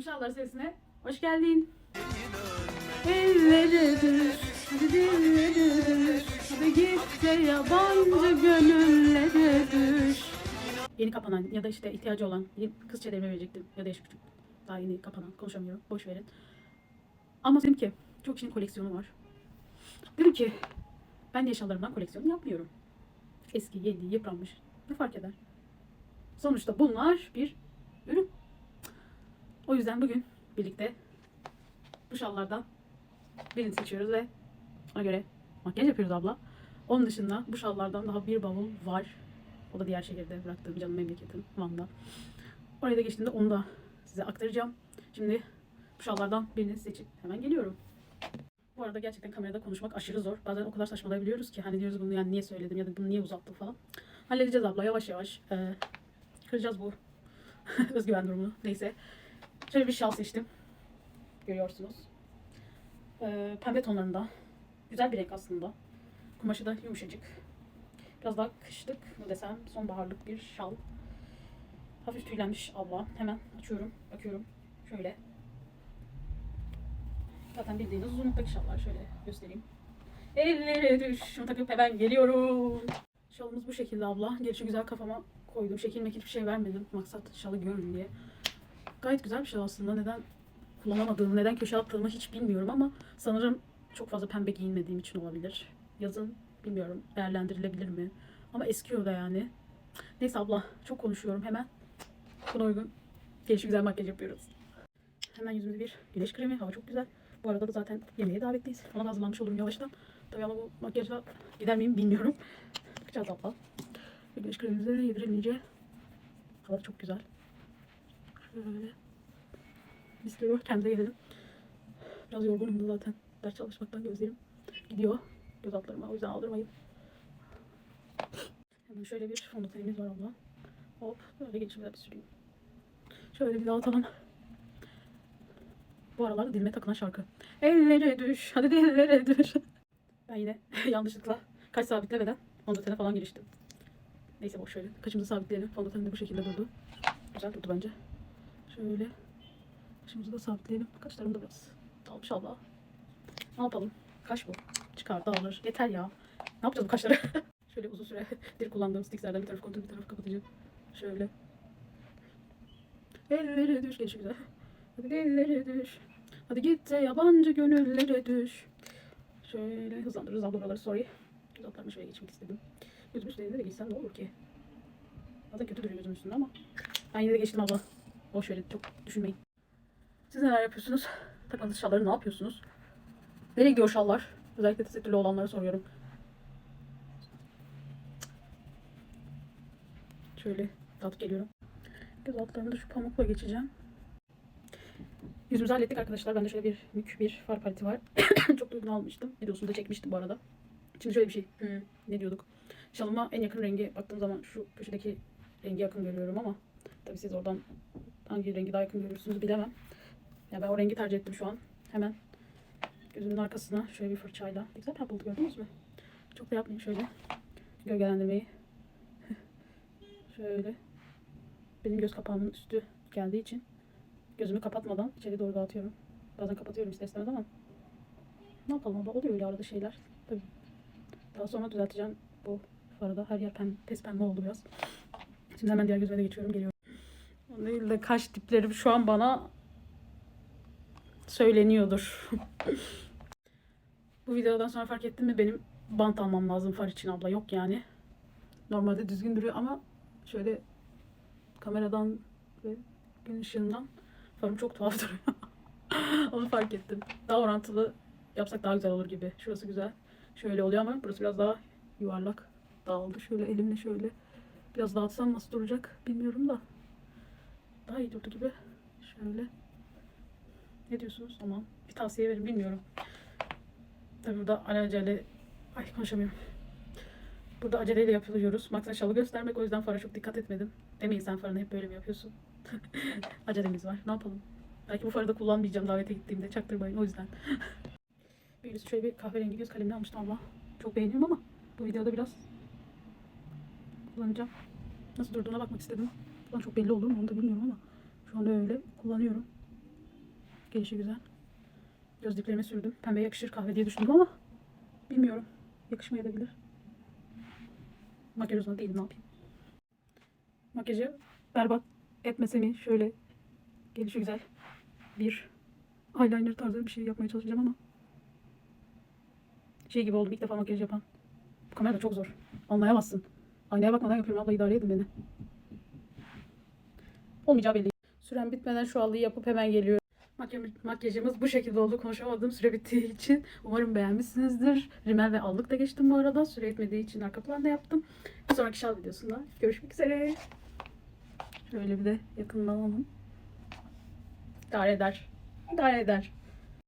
Muşallar sesine hoş geldin. Elleri düş, hadi git yabancı gönüllere. Yeni kapanan ya da işte ihtiyacı olan kız çevreme verecektim ya da yaşı küçük. Daha yeni kapanan konuşamıyorum boş verin. Ama dedim ki çok kişinin koleksiyonu var. Dedim ki ben de eşyalarımdan koleksiyon yapmıyorum. Eski, yeni, yıpranmış ne fark eder? Sonuçta bunlar bir ürün. O yüzden bugün birlikte bu şallardan birini seçiyoruz ve ona göre makyaj yapıyoruz abla. Onun dışında bu şallardan daha bir bavul var. O da diğer şehirde bıraktığım canım memleketim Van'da. Oraya da geçtiğimde onu da size aktaracağım. Şimdi bu şallardan birini seçip hemen geliyorum. Bu arada gerçekten kamerada konuşmak aşırı zor. Bazen o kadar saçmalayabiliyoruz ki hani diyoruz bunu yani niye söyledim ya da bunu niye uzattım falan. Halledeceğiz abla yavaş yavaş. Ee, kıracağız bu özgüven durumunu. Neyse. Şöyle bir şal seçtim. Görüyorsunuz. Ee, pembe tonlarında. Güzel bir renk aslında. Kumaşı da yumuşacık. Biraz daha kışlık mı desem sonbaharlık bir şal. Hafif tüylenmiş abla. Hemen açıyorum. Bakıyorum. Şöyle. Zaten bildiğiniz uzunluktaki şallar. Şöyle göstereyim. Ellere düş. Şunu takıp hemen geliyorum. Şalımız bu şekilde abla. Gelişi güzel kafama koydum. Şekil mekil bir şey vermedim. Maksat şalı görün diye. Gayet güzel bir şey aslında. Neden kullanamadığımı, neden köşe attığımı hiç bilmiyorum ama sanırım çok fazla pembe giyinmediğim için olabilir. Yazın bilmiyorum değerlendirilebilir mi? Ama eskiyor da yani. Neyse abla çok konuşuyorum hemen. Buna uygun gelişi güzel makyaj yapıyoruz. Hemen yüzümüze bir güneş kremi. Hava çok güzel. Bu arada da zaten yemeğe davetliyiz. Ona da hazırlanmış olurum yavaştan. Tabii ama bu makyajla gider miyim bilmiyorum. Bakacağız abla. Güneş kremimize yedirilince hava çok güzel. Şöyle. Mis gibi kendime gelelim. Biraz yorgunum da zaten. Ders çalışmaktan gözlerim gidiyor. Göz altlarıma. O yüzden aldırmayın. Hemen şöyle bir fondötenimiz var abla. Hop. Böyle gelişimde bir süreyim. Şöyle bir dağıtalım. Bu aralar dilime takılan şarkı. Ellere düş. Hadi dillere düş. Ben yine yanlışlıkla kaç sabitlemeden fondötene falan giriştim. Neyse boş şöyle. Kaşımızı sabitleyelim. Fondöten de bu şekilde durdu. Güzel durdu bence. Şöyle. Kaşımızı da sabitleyelim. Kaşlarım da biraz dağılmış Allah. Ne yapalım? Kaş bu. Çıkar dağılır. Yeter ya. Ne yapacağız bu kaşları? Şöyle uzun süre dil kullandığım sticklerden bir tarafı kontrol bir tarafı kapatacağım. Şöyle. Ellere düş. Gelişi güzel. Hadi ellere düş. Hadi git de yabancı gönüllere düş. Şöyle hızlandırırız abla buraları sorry. Göz altlarıma şöyle geçmek istedim. Gözümün üstlerinde de geçsem ne olur ki? Zaten kötü duruyor gözümün üstünde ama. Ben yine de geçtim abla. Boş verin çok düşünmeyin. Siz neler yapıyorsunuz? Takmadığınız şalları ne yapıyorsunuz? Nereye gidiyor şallar? Özellikle tesettürlü olanlara soruyorum. Şöyle dağıtıp geliyorum. Göz altlarını da şu pamukla geçeceğim. Yüzümüzü hallettik arkadaşlar. Bende şöyle bir mük bir far paleti var. Çok uygun almıştım. Videosunu da çekmiştim bu arada. Şimdi şöyle bir şey. Hmm, ne diyorduk? Şalıma en yakın rengi baktığım zaman şu köşedeki rengi yakın görüyorum ama tabii siz oradan hangi rengi daha yakın görürsünüz bilemem. Ya ben o rengi tercih ettim şu an. Hemen gözümün arkasına şöyle bir fırçayla. Güzel oldu gördünüz mü? Çok da yapmayayım şöyle. Gölgelendirmeyi. şöyle. Benim göz kapağımın üstü geldiği için gözümü kapatmadan içeri doğru dağıtıyorum. Bazen kapatıyorum ister istemez ama ne yapalım abla oluyor öyle arada şeyler. Tabii. Daha sonra düzelteceğim bu arada. Her yer pem, pes pembe oldu biraz. Şimdi hemen diğer gözüme de geçiyorum geliyorum. Değil de kaş diplerim şu an bana söyleniyordur. bu videodan sonra fark ettim mi benim bant almam lazım far için abla yok yani. Normalde düzgün duruyor ama şöyle kameradan ve gün ışığından farım çok tuhaf duruyor. Onu fark ettim. Daha orantılı yapsak daha güzel olur gibi. Şurası güzel. Şöyle oluyor ama burası biraz daha yuvarlak dağıldı. Şöyle elimle şöyle biraz dağıtsam nasıl duracak bilmiyorum da. Daha iyi durdu gibi. Şöyle. Ne diyorsunuz? Tamam. Bir tavsiye verin bilmiyorum. Tabii burada alelacele ay konuşamıyorum. Burada aceleyle yapıyoruz. Maksat şalı göstermek o yüzden fara çok dikkat etmedim. Demeyin sen farını hep böyle mi yapıyorsun? Acelemiz var. Ne yapalım? Belki bu farı da kullanmayacağım davete gittiğimde. Çaktırmayın o yüzden. bir şöyle bir kahverengi göz kalemini almıştım ama çok beğeniyorum ama bu videoda biraz kullanacağım. Nasıl durduğuna bakmak istedim. Buradan çok belli olur mu onu da bilmiyorum ama şu anda öyle kullanıyorum. Gelişi güzel. Gözlüklerime sürdüm. Pembe yakışır kahve diye düşündüm ama bilmiyorum. Yakışmayabilir. Makyaj uzmanı değilim ne yapayım. Makyajı berbat etmese mi şöyle gelişi güzel bir eyeliner tarzı bir şey yapmaya çalışacağım ama şey gibi oldum ilk defa makyaj yapan. Bu kamera da çok zor. Anlayamazsın. Aynaya bakmadan yapıyorum abla idare edin beni. Olmayacağı belli. Süren bitmeden şu halıyı yapıp hemen geliyorum. Makyaj- Makyajımız bu şekilde oldu. Konuşamadım süre bittiği için. Umarım beğenmişsinizdir. Rimel ve allık da geçtim bu arada. Süre etmediği için arka planda yaptım. Bir sonraki şal videosunda görüşmek üzere. Şöyle bir de yakından alalım. İdare eder. İdare eder.